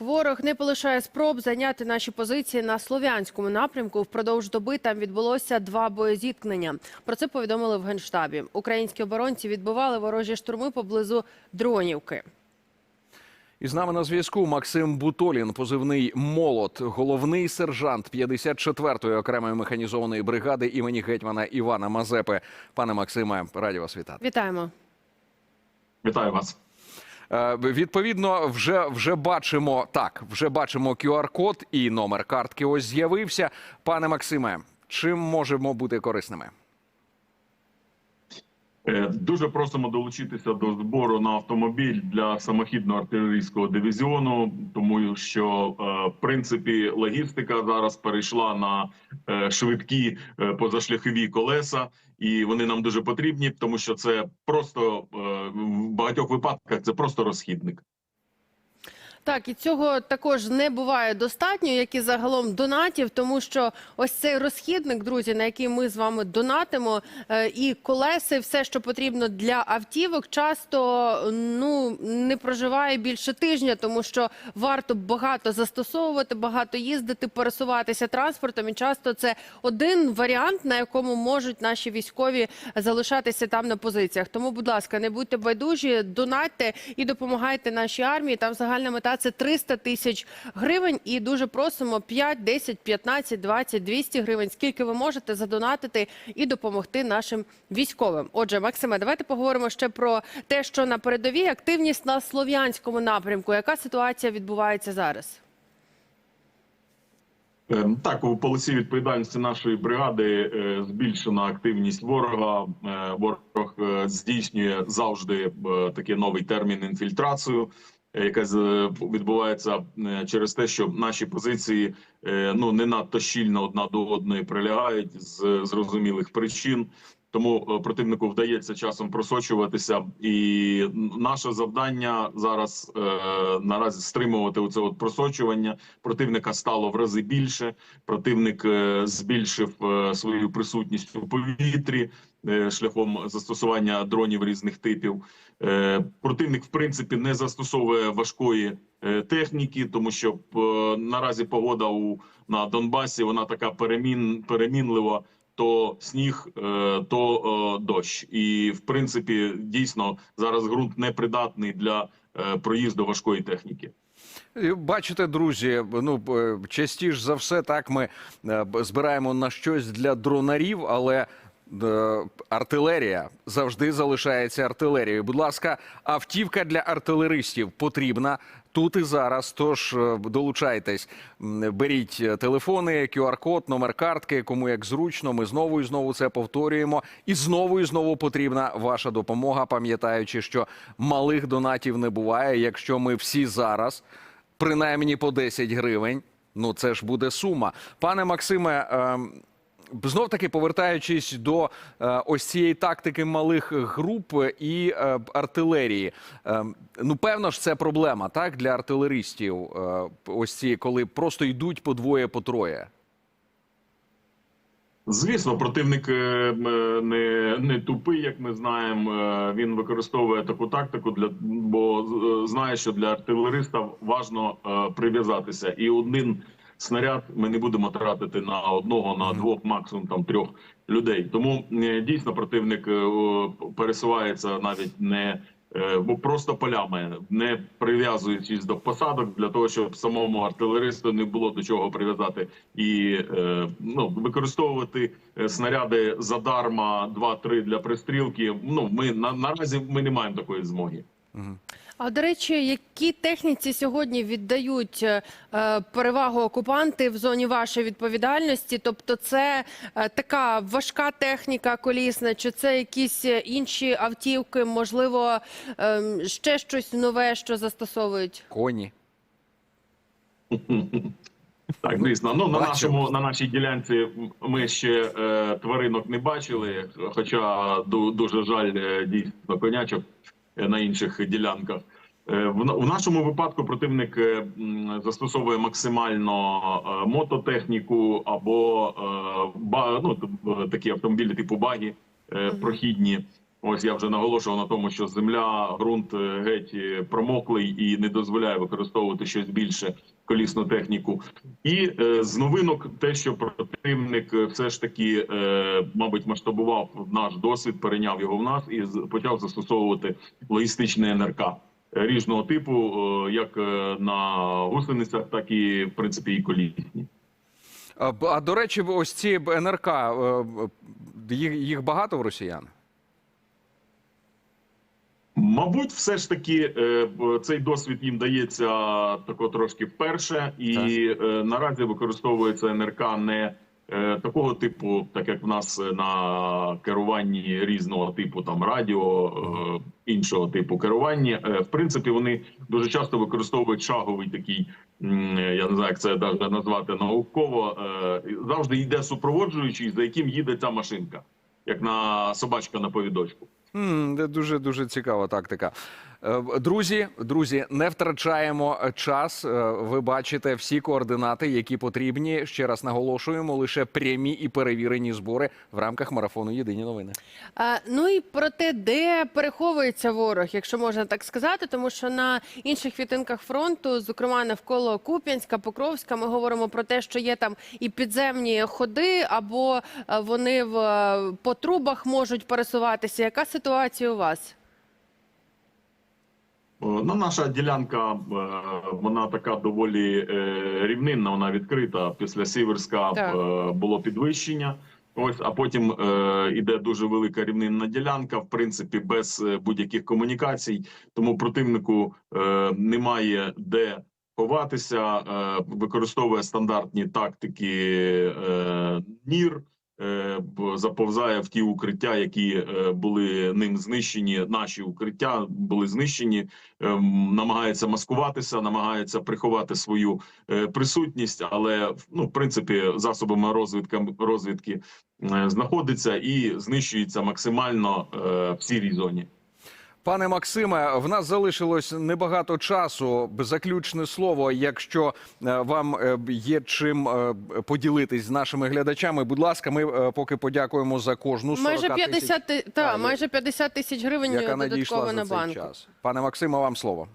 ворог не полишає спроб зайняти наші позиції на слов'янському напрямку. Впродовж доби там відбулося два боєзіткнення. Про це повідомили в генштабі. Українські оборонці відбивали ворожі штурми поблизу Дронівки. І з нами на зв'язку Максим Бутолін, позивний молот, головний сержант 54-ї окремої механізованої бригади імені гетьмана Івана Мазепи. Пане Максиме, раді вас вітати. Вітаємо. Вітаю вас. Е, Відповідно, вже вже бачимо так. Вже бачимо QR-код і номер картки. Ось з'явився. Пане Максиме, чим можемо бути корисними? Е, Дуже просимо долучитися до збору на автомобіль для самохідного артилерійського дивізіону, тому що е, в принципі логістика зараз перейшла на швидкі позашляхові колеса, і вони нам дуже потрібні, тому що це просто в багатьох випадках це просто розхідник. Так, і цього також не буває достатньо, як і загалом донатів, тому що ось цей розхідник, друзі, на який ми з вами донатимо, е, і колеси, все, що потрібно для автівок, часто ну не проживає більше тижня, тому що варто багато застосовувати, багато їздити, пересуватися транспортом. І часто це один варіант, на якому можуть наші військові залишатися там на позиціях. Тому, будь ласка, не будьте байдужі, донатьте і допомагайте нашій армії. Там загальна мета це 300 тисяч гривень. І дуже просимо 5, 10, 15, 20, 200 гривень. Скільки ви можете задонатити і допомогти нашим військовим? Отже, Максиме, давайте поговоримо ще про те, що на передовій активність на слов'янському напрямку. Яка ситуація відбувається зараз? Е, Так, у полосі відповідальності нашої бригади е, збільшена активність ворога. Е, Ворог е, здійснює завжди такий новий термін інфільтрацію, яка відбувається е, через те, що наші позиції е, ну не надто щільно одна до одної прилягають з зрозумілих причин. Тому е, противнику вдається часом просочуватися, і наше завдання зараз е, наразі стримувати оце от просочування. Противника стало в рази більше. Противник е, збільшив е, свою присутність у повітрі шляхом застосування дронів різних типів. Е, Противник, в принципі, не застосовує важкої е, техніки, тому що е, наразі погода у на Донбасі вона така перемін перемінлива. То сніг, е, то е, дощ, і в принципі дійсно зараз ґрунт непридатний для е, проїзду важкої техніки. Бачите, друзі, ну е, частіше за все, так ми е, збираємо на щось для дронарів, але е, артилерія завжди залишається артилерією. Будь ласка, автівка для артилеристів потрібна тут і зараз. Тож е, долучайтесь, беріть е, телефони, QR-код, номер картки, кому як зручно. Ми знову і знову це повторюємо. І знову і знову потрібна ваша допомога, пам'ятаючи, що малих донатів не буває. Якщо ми всі зараз принаймні по 10 гривень. Ну це ж буде сума. Пане Максиме, ем, знов таки повертаючись до е, ось цієї тактики малих груп і е, артилерії. Ем, ну певно ж, це проблема так для артилеристів. е, ось ці, коли просто йдуть по двоє, по троє. Звісно, противник е, е, не, не тупий, як ми знаємо. Е, Він використовує таку тактику для бо е, знає, що для артилериста важно е, прив'язатися, і один снаряд ми не будемо тратити на одного, на двох, максимум там трьох людей. Тому е, дійсно противник е, пересувається навіть не е, бо просто полями, не прив'язуючись до посадок для того, щоб самому артилеристу не було до чого прив'язати і ну використовувати снаряди задарма 2-3 для пристрілки. Ну ми на наразі ми не маємо такої змоги. А до речі, які техніці сьогодні віддають е, е, перевагу окупанти в зоні вашої відповідальності? Тобто, це е, така важка техніка колісна, чи це якісь інші автівки, можливо, е, ще щось нове, що застосовують? Коні. Так, звісно. Ну на нашому на нашій ділянці ми ще е, тваринок не бачили. Хоча ду- дуже жаль дійсно конячок на інших ділянках. Е, В нашому випадку противник е, застосовує максимально е, мототехніку або е, ну, такі автомобілі типу багі е, прохідні. Ось я вже наголошував на тому, що земля, ґрунт е, геть е, промоклий і не дозволяє використовувати щось більше колісну техніку. І е, з новинок, те, що противник е, все ж таки, е, мабуть, масштабував наш досвід, перейняв його в нас і почав застосовувати логістичне НРК різного типу, е, як на гусеницях, так і в принципі і колісні. А, а до речі, ось ці НРК, їх, їх багато в росіян? Мабуть, все ж таки е, цей досвід їм дається тако трошки вперше, і е, наразі використовується НРК не е, такого типу, так як в нас на керуванні різного типу, там радіо, іншого типу керування. В принципі, вони дуже часто використовують шаговий такий. Я не знаю, як це назвати науково. Завжди йде супроводжуючий, за яким їде ця машинка, як на собачка на повідочку. Дуже дуже цікава тактика. Е, Друзі, друзі, не втрачаємо час. Е, Ви бачите всі координати, які потрібні. Ще раз наголошуємо, лише прямі і перевірені збори в рамках марафону Єдині новини. Е, Ну і про те, де переховується ворог, якщо можна так сказати, тому що на інших відтинках фронту, зокрема навколо Куп'янська, Покровська, ми говоримо про те, що є там і підземні ходи, або вони в по трубах можуть пересуватися. Яка ситуація у вас? Е, Ну, наша ділянка е, вона така доволі е, рівнинна, вона відкрита. Після Сіверська Так. було підвищення. Ось, а потім е, іде дуже велика рівнинна ділянка, в принципі, без будь-яких комунікацій. Тому противнику е, немає де ховатися, е, використовує стандартні тактики е, НІР. Е, Заповзає в ті укриття, які е, були ним знищені. Наші укриття були знищені ем, намагається маскуватися, намагається приховати свою е, присутність, але ну, в принципі, засобами розвідка розвідки знаходиться і знищується максимально в сірій зоні. Пане Максиме, в нас залишилось небагато часу. Заключне слово. Якщо е, вам е, є чим е, поділитись з нашими глядачами, будь ласка, ми поки подякуємо за кожну 40 Майже тисяч, 50, тисяч, та, майже 50 тисяч гривень яка надійшла додатково за на цей банку. час. Пане Максиме, вам слово.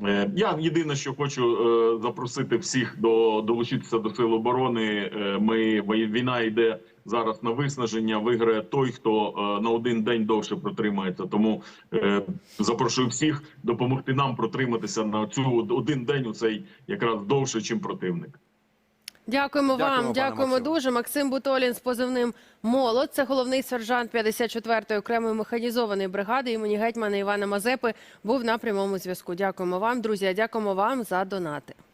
Е, Я єдине, що хочу е, запросити всіх до долучитися до сил оборони. Е, Ми війна йде зараз на виснаження. Виграє той, хто на один день довше протримається. Тому запрошую всіх допомогти нам протриматися на цю один день. У цей якраз довше, чим противник. Дякуємо, Дякуємо, вам, дякуємо Максиме. дуже. Максим Бутолін з позивним Молод. Це головний сержант 54-ї окремої механізованої бригади імені гетьмана Івана Мазепи. Був на прямому зв'язку. Дякуємо вам, друзі. Дякуємо вам за донати.